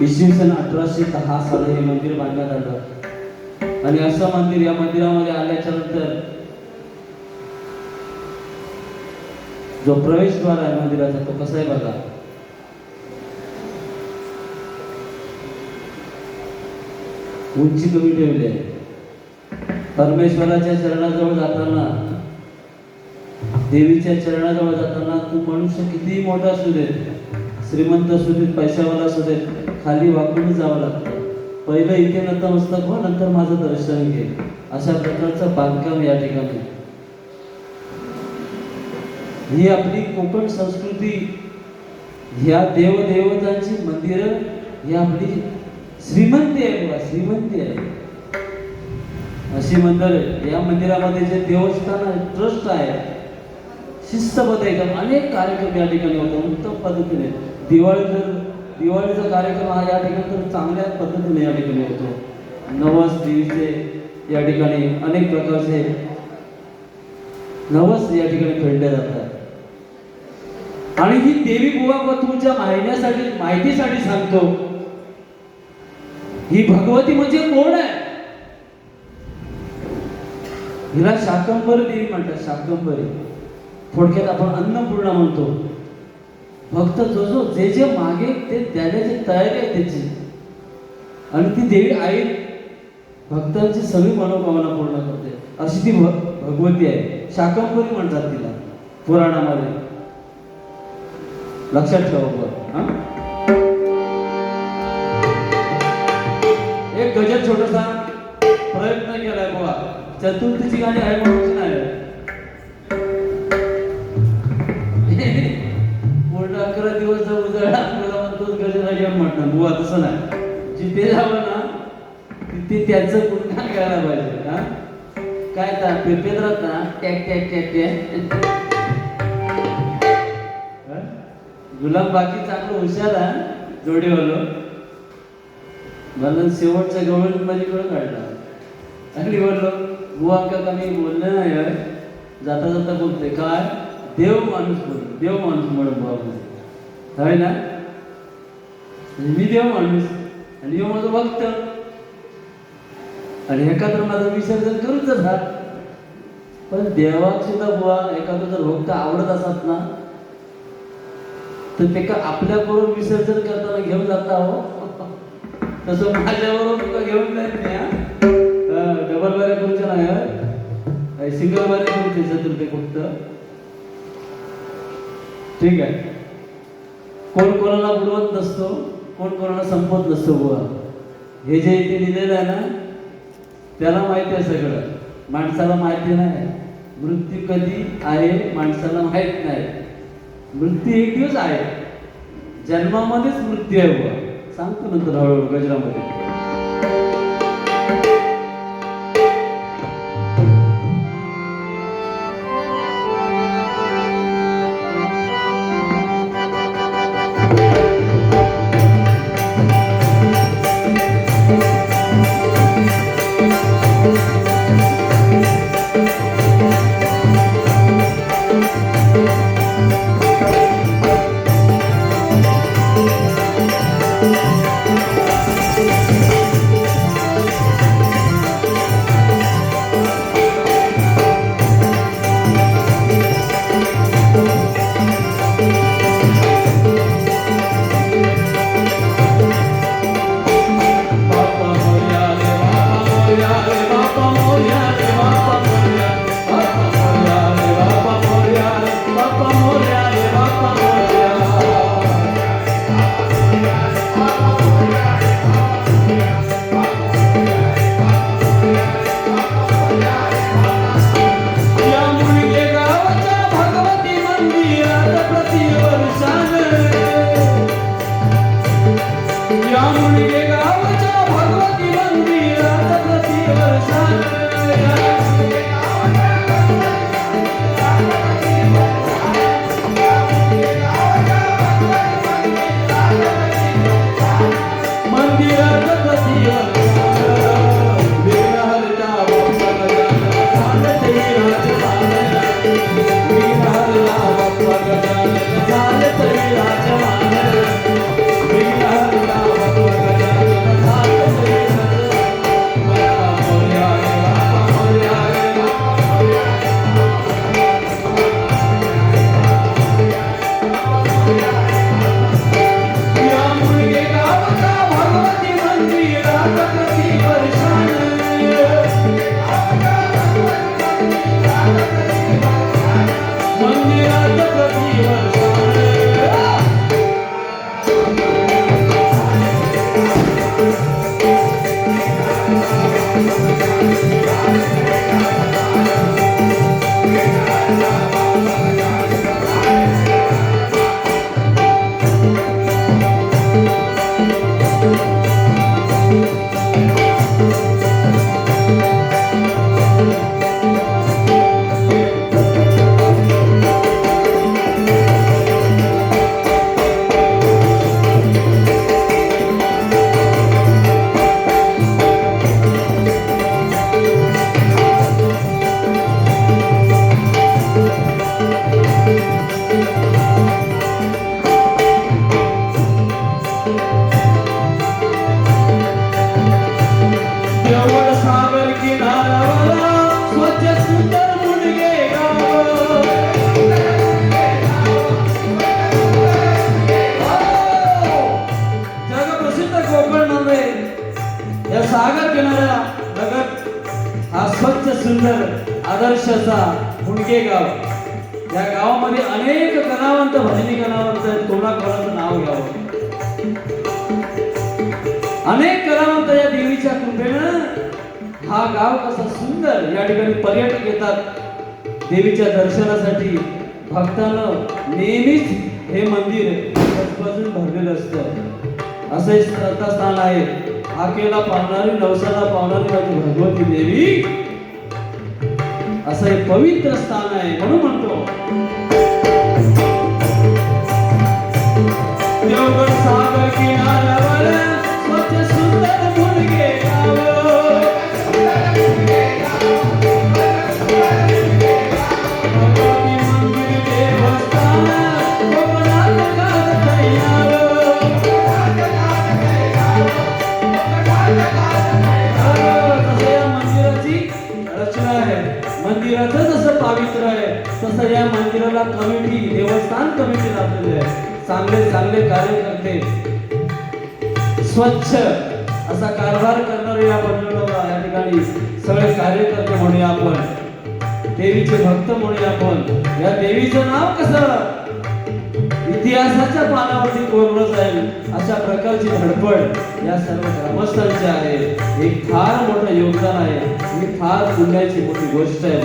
इसवी सन अठराशे दहा साली हे मंदिर बांधण्यात आलं. आणि असं मंदिर या मंदिरामध्ये आल्याच्यानंतर जो प्रवेशद्वार आहे मंदिराचा तो कसा आहे बघा? उंची कमी ठेवली आहे. परमेश्वराच्या चरणाजवळ जाताना देवीच्या चरणाजवळ जाताना तू मनुष्य कितीही मोठा असू दे श्रीमंत असू देत पैशावाला असू देत खाली वाकून जावं लागतं. पहिलं इथे नतमस्तक हो नंतर माझं दर्शन घे. अशा प्रकारचं बांधकाम या ठिकाणी. ही आपली कोकण संस्कृती ह्या देवदेवतांची मंदिरं ही आपली श्रीमंती आहे बघा श्रीमंती आहे. अशी मंदिर या मंदिरामध्ये जे देवस्थान आहे ट्रस्ट आहे. शिस्तबद्ध एकदम अनेक कार्यक्रम या ठिकाणी होतो उत्तम पद्धतीने. दिवाळीचं दिवाळीचा कार्यक्रम हा या ठिकाणी तर चांगल्या पद्धतीने या ठिकाणी होतो. नवस देवीचे या ठिकाणी अनेक प्रकारचे नवस या ठिकाणी फेडले जातात. आणि ही देवी बुवा व तुमच्या माहिन्यासाठी माहितीसाठी सांगतो. ही भगवती म्हणजे कोण आहे? हिला शाकंबरी देवी म्हणतात शाकंबरी थोडक्यात आपण अन्नपूर्णा म्हणतो. फक्त जो जो जे जे मागे ते देण्याची तयारी आहे त्याची. आणि ती देवी आई भक्तांची सगळी मनोकामना पूर्ण करते. अशी ती भगवती आहे. शाकंभरी म्हणतात तिला पुराणामध्ये. लक्षात ठेवा बरं, हा? एक गजर छोटासा प्रयत्न केलाय बुवा. चतुर्थीची गाणी आहे म्हणून नाही. बुवा तसं नाही. जिथे जावं ना तिथे त्याचं गुणगान करायला पाहिजे हा? काय तर पेपेत राहत ना? टॅक टॅक टॅक टॅक. गुलाब बाकी चांगलं हुशार आहे जोडीवालो. मला शेवटच्या गवळ माझी वेळ काढला. आणि बोललो. हो, बुवा का मी बोललं नाही यार जाता जाता बोलते काय? देव माणूस बोल देव माणूस म्हणून बुवा बोलते होय ना? मी देव माणूस. आणि देव माझं भक्त. आणि एखादं माझं विसर्जन करूच राहत पण देवाक सुद्धा बुवा एखादं जर भक्त आवडत असत ना तर ते का आपल्याबरोबर विसर्जन करताना घेऊन जाता हो? तसं माझ्याबरोबर तुका घेऊन जात नाही हा. डबल बारे तुमच्या नाही सिंगल बारे तुमचे चतुर्थी फक्त. ठीक आहे. कोण कोणाला बुडवत नसतो. कोण कोणाला संपत नसतो बुवा. हे जे इथे लिहिलेलं आहे ना त्याला माहिती आहे सगळं. माणसाला माहिती नाही. मृत्यू कधी आहे माणसाला माहीत नाही. मृत्यू एक दिवस आहे. जन्मामध्येच मृत्यू आहे बुवा. सांगतो नंतर हळूहळू गजरामध्ये. हो. सागर किनाऱ्या लगत हा स्वच्छ सुंदर आदर्श असा गाव. या गावामध्ये अनेक कलावंत भजनी कलावंत कोणाकोणाचं नाव अनेक कलावंत या देवीच्या कृपेनं हा गाव कसा सुंदर या ठिकाणी पर्यटक येतात. देवीच्या दर्शनासाठी भक्तानं नेहमीच हे मंदिर गजबजून भरलेलं असतं. असं श्रद्धा स्थान आहे. आकेला पावणारी नवसाला पावणारी माझी भगवती देवी. असं हे पवित्र स्थान आहे म्हणून म्हणतो. मंदिराचं जसं पावित्र्य आहे तसं या मंदिराला कमिटी देवस्थान कमिटी लाभलेली आहे. चांगले चांगले कार्यकर्ते स्वच्छ असा कारभार करणारे या मंडळाला या ठिकाणी सगळे कार्यकर्ते म्हणूया आपण. देवीचे भक्त म्हणूया आपण. या देवीचं नाव कसं? इतिहासाच्या पानावरती कोरलं जाईल अशा प्रकारची धडपड या सर्व ग्रामस्थांची आहे. हे फार मोठं योगदान आहे. ही फार पुण्याची मोठी गोष्ट आहे.